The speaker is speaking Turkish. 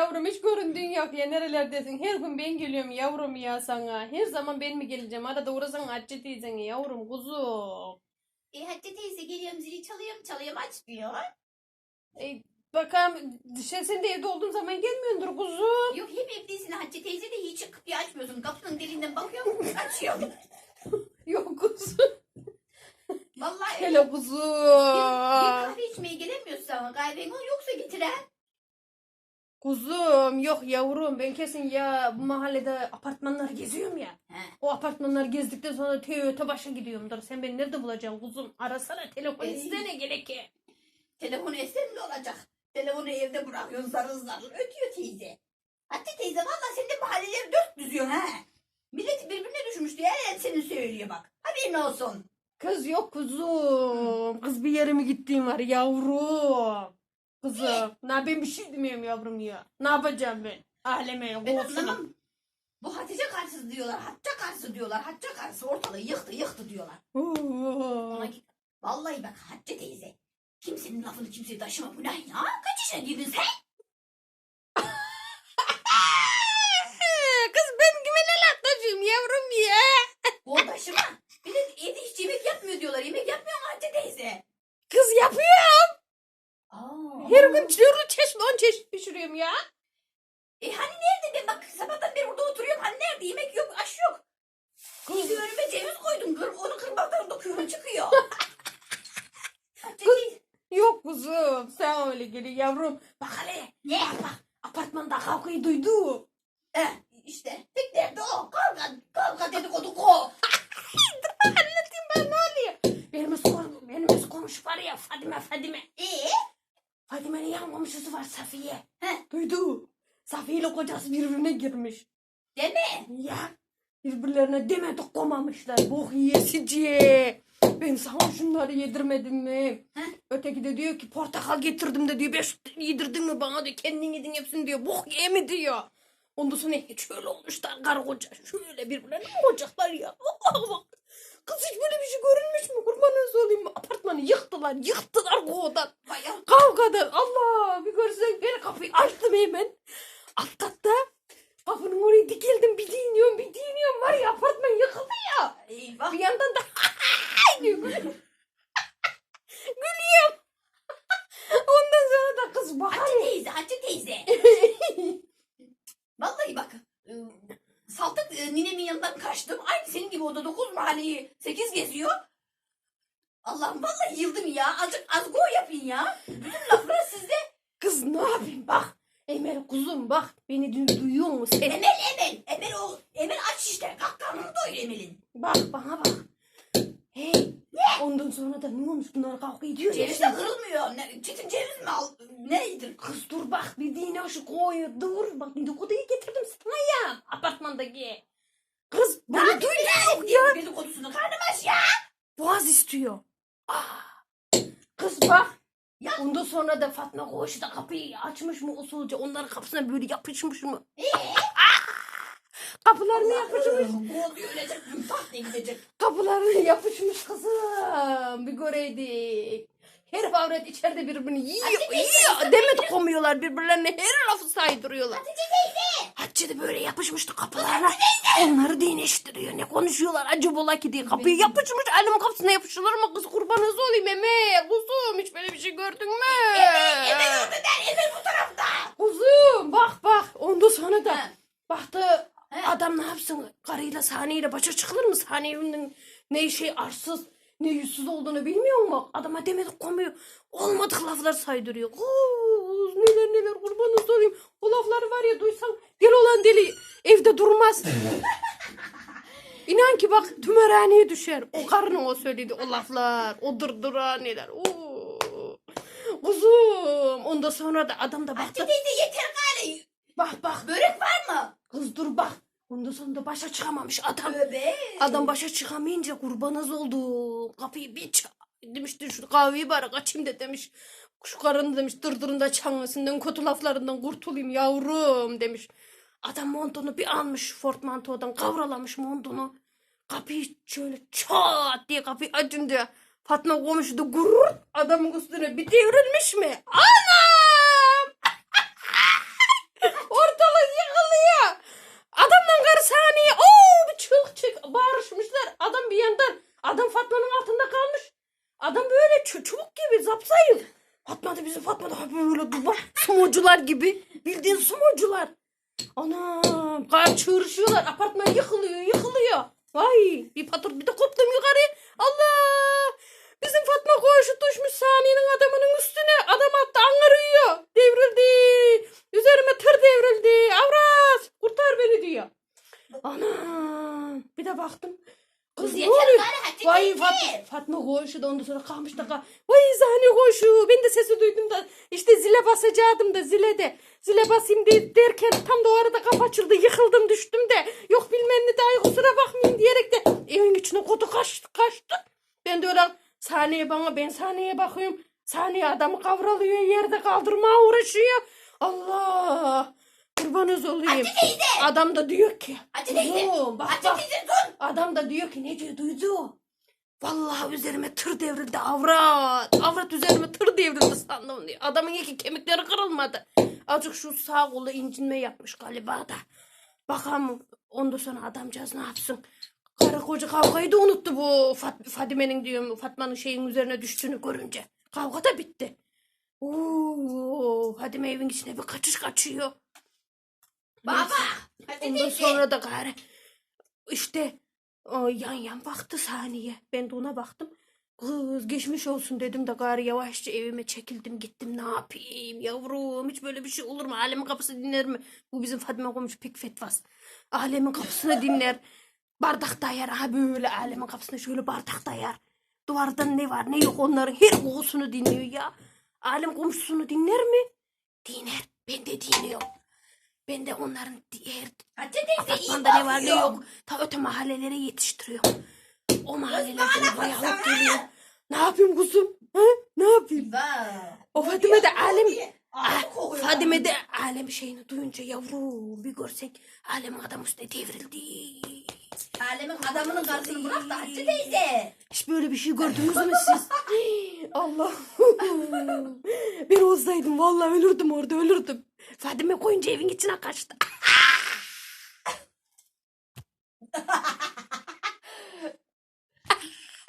yavrum hiç göründüğün yok ya nerelerdesin her gün ben geliyorum yavrum ya sana her zaman ben mi geleceğim arada uğrasan Hatice teyzen yavrum kuzum E Hatice teyze geliyorum zili çalıyorum çalıyorum açmıyor. e, bakalım dışarı sen de evde olduğun zaman gelmiyordur kuzum Yok hep evdesin Hatice teyze de hiç kapıyı açmıyorsun. Kapının deliğinden bakıyorum açıyorum. yok kuzum Vallahi öyle. hele Bir, kuzum bir kahve içmeye gelemiyorsun ama kahven ol yoksa getiren. Kuzum yok yavrum ben kesin ya bu mahallede apartmanlar geziyorum ya. He. O apartmanlar gezdikten sonra TÜT başa gidiyorumdur. Sen beni nerede bulacaksın kuzum? Arasana telefon Ee, istene gerek ki. Telefonu esen ne olacak? Telefonu evde bırakıyorsun zarıl zarıl ötüyor teyze. Hatice teyze valla sen de mahalleleri dört düzüyorsun ha. Millet birbirine düşmüştü her yer senin söylüyor bak. Haberin olsun. Kız yok kuzum. Kız bir yere mi gittiğim var yavrum. Kızım. Ne ben bir şey demiyorum yavrum ya. Ne yapacağım ben? Aleme Ben anlamam. Bu Hatice karşısı diyorlar. Hatice karşısı diyorlar. Hatice karşısı ortalığı yıktı yıktı diyorlar. Ona git. Vallahi bak Hatice teyze. Kimsenin lafını kimseye taşıma bu ne ya? Kaç yaşına girdin sen? Kız ben kime ne laf taşıyayım yavrum ya? O taşıma. Bir de evde hiç yemek yapmıyor diyorlar. Yemek yapmıyor mu Hatice teyze? Kız yapıyor. Aa. Her gün türlü çeşit on çeşit pişiriyorum ya. E hani nerede ben bak sabahtan beri burada oturuyorum. Hani nerede yemek yok aş yok. Kız önüme ceviz koydum. Kır, onu kırmaktan dokuyorum çıkıyor. Teyze. Yok kuzum sen öyle geliyor yavrum. Bak hele Ne? bak apartmanda kavgayı duydu. Eh, işte tek derdi o. Kavga, kavga dedikodu ko. Anlatayım ben ne oluyor? Benim komşu, benim üst komşu var ya Fadime Fadime. Fadime'nin yan komşusu var Safiye. Heh. Duydu. Safiye ile kocası birbirine girmiş. Deme. Ya birbirlerine demedik komamışlar. Bok yiyesici. Ben sana şunları yedirmedim mi? Heh. Öteki de diyor ki portakal getirdim de diyor. Beş yedirdin mi bana diyor. Kendin yedin hepsini diyor. Bok ye mi diyor. Ondan sonra hiç öyle olmuşlar karı koca. Şöyle birbirlerine mi olacaklar ya? Allah bak. Kız hiç böyle bir şey görünmüş mü? Kurbanınız olayım mı? Apartmanı yıktılar. Ya. Kavgadan. Allah bir görsen ben kapıyı açtım hemen. Alt katta. Kapının oraya dikildim. Bir dinliyorum bir dinliyorum. Var ya apartman yıkıldı ya. Eyvah. Bir yandan da diyor. Gülüyorum. Ondan sonra da kız bakar. Hatice teyze, Hatice teyze. Vallahi bak. e, Saltık e, ninemin yanından kaçtım. Aynı senin gibi o da dokuz mahalleyi sekiz geziyor. Allah'ım vallahi yıldım ya. Azıcık az go yapın ya. Bütün laflar sizde. Kız ne yapayım bak. Emel kuzum bak. Beni dün duyuyor musun sen? Emel Emel. Emel o. Emel aç işte. Kalk karnını doyur Emel'in. Bak bana bak. Hey. Ondan sonra da ne olmuş bunlar kavga ediyor. Ceviz de kırılmıyor. Ne, çetin ceviz mi al? Neydir? Kız dur bak bir dine şu koyu dur bak dedikoduyu getirdim sana ya apartmandaki. Kız Ne bunu duydun ya? ya. Dedikodusunu karnım aç ya. Boğaz istiyor. Ah. Kız bak. Ya. Ondan sonra da Fatma koğuşu da kapıyı açmış mı usulca onların kapısına böyle yapışmış mı? Ee? Kapılarına yapışmış. Boğuluyor ölecek. Yumpak diye gidecek. Kapılarına yapışmış kızım. Bir göreydik. Her avret içeride birbirini yiyor. Hatice teyze, yiyor. sen Demet komuyorlar birbirlerine. Her lafı saydırıyorlar. Hatice teyze. Hatice de böyle yapışmıştı kapılarına. Onları dinleştiriyor. Ne konuşuyorlar acı bola ki diye. Kapıyı yapışmış. Elimin kapısına yapışılır mı kız kurbanınız olayım Emel. Kuzum hiç böyle bir şey gördün mü? Emel, Emel orada der. Emel bu tarafta. Kuzum bak bak. Ondan sonra da Ha. baktı He. adam ne yapsın? Karıyla sahneyle başa çıkılır mı? Sahnenin ne şey arsız ne yüzsüz olduğunu bilmiyor mu? Adama demedik komuyor. Olmadık laflar saydırıyor. Kuz neler neler kurbanınız olayım. O lafları var ya duysan deli olan deli evde durmaz. İnan ki bak tümerhaneye düşer. O karının o söyledi o laflar. O dırdıra neler. Oo. Kuzum. Ondan sonra da adam da baktı. Hatice teyze yeter gari. Bak bak. Börek var mı? Kız dur bak. Ondan sonra da başa çıkamamış adam. Tövbe. Adam başa çıkamayınca kurbanız oldu. Kapıyı bir çal. Demişti şu kahveyi bari kaçayım da demiş. Şu karın demiş dırdırında çangasından kötü laflarından kurtulayım yavrum demiş. Adam montunu bir almış portmantodan kavralamış montunu. Kapıyı şöyle çat diye kapıyı açınca Fatma komşu da gurur adamın üstüne bir devrilmiş mi? Anam! Fatma da bizim Fatma da böyle duvar sumocular gibi. Bildiğin sumocular. Anam kar çığırışıyorlar. Apartman yıkılıyor yıkılıyor. Vay bir patır bir de koptum yukarı. Allah. Bizim Fatma koşu düşmüş saniyenin adamının üstüne. Adam attı angarıyor. Devrildi. Üzerime tır devrildi. Avraz kurtar beni diyor. Anam. Bir de baktım. Kız ne oluyor? Vay. Fatma, Fatma koşu da ondan sonra kalmış da zani koşu. Ben de sesi duydum da işte zile basacaktım da zile de. Zile basayım de, derken tam da o arada kapı açıldı. Yıkıldım düştüm de. Yok bilmem ne dahi kusura bakmayın diyerek de evin içine kodu kaçtı. kaçtı. Ben de öyle sahneye bana ben sahneye bakıyorum. Sahneye adamı kavralıyor yerde kaldırmaya uğraşıyor. Allah. Kurbanız olayım. Adam da diyor ki. Hatice teyze. "Oğlum, Bak Hatice bak. teyze dur. Adam da diyor ki ne diyor duydu. Vallahi üzerime tır devrildi avrat. Avrat üzerime tır devrildi sandım diyor. Adamın iki kemikleri kırılmadı. Azıcık şu sağ kolu incinme yapmış galiba da. Bakalım ondan sonra adamcağız ne yapsın. Karı koca kavgayı da unuttu bu Fat Fadime'nin diyorum Fatma'nın şeyin üzerine düştüğünü görünce. Kavga da bitti. Oo, Fadime evin içine bir kaçış kaçıyor. Baba. Ondan sonra da gari işte yan yan baktı saniye. Ben de ona baktım. Kız geçmiş olsun dedim de gari yavaşça evime çekildim gittim. Ne yapayım yavrum? Hiç böyle bir şey olur mu? Alemin kapısı dinler mi? Bu bizim Fatma komşu pek fetvas alemin kapısını dinler. Bardak dayar ha böyle. Alemin kapısına şöyle bardak dayar. Duvardan ne var ne yok onların her kokusunu dinliyor ya. Alem komşusunu dinler mi? Dinler ben de dinliyorum ben de onların diğer Hatice teyze iyi Apartmanda ne var ne bakıyor. yok. Ta öte mahallelere yetiştiriyorum. O mahallelerden bayağı baksana. geliyor. Ne yapayım kuzum? Ha? Ne yapayım? Vay. O Fadime de alem... Ah, kokuyor. Fadime de alem şeyini duyunca yavrum bir görsen alem adam üstüne devrildi. Alemin adamının karşısını bırak da Hatice teyze. Hiç böyle bir şey gördünüz mü siz? Allah. ben olsaydım vallahi ölürdüm orada ölürdüm. Fadime koyunca evin içine kaçtı.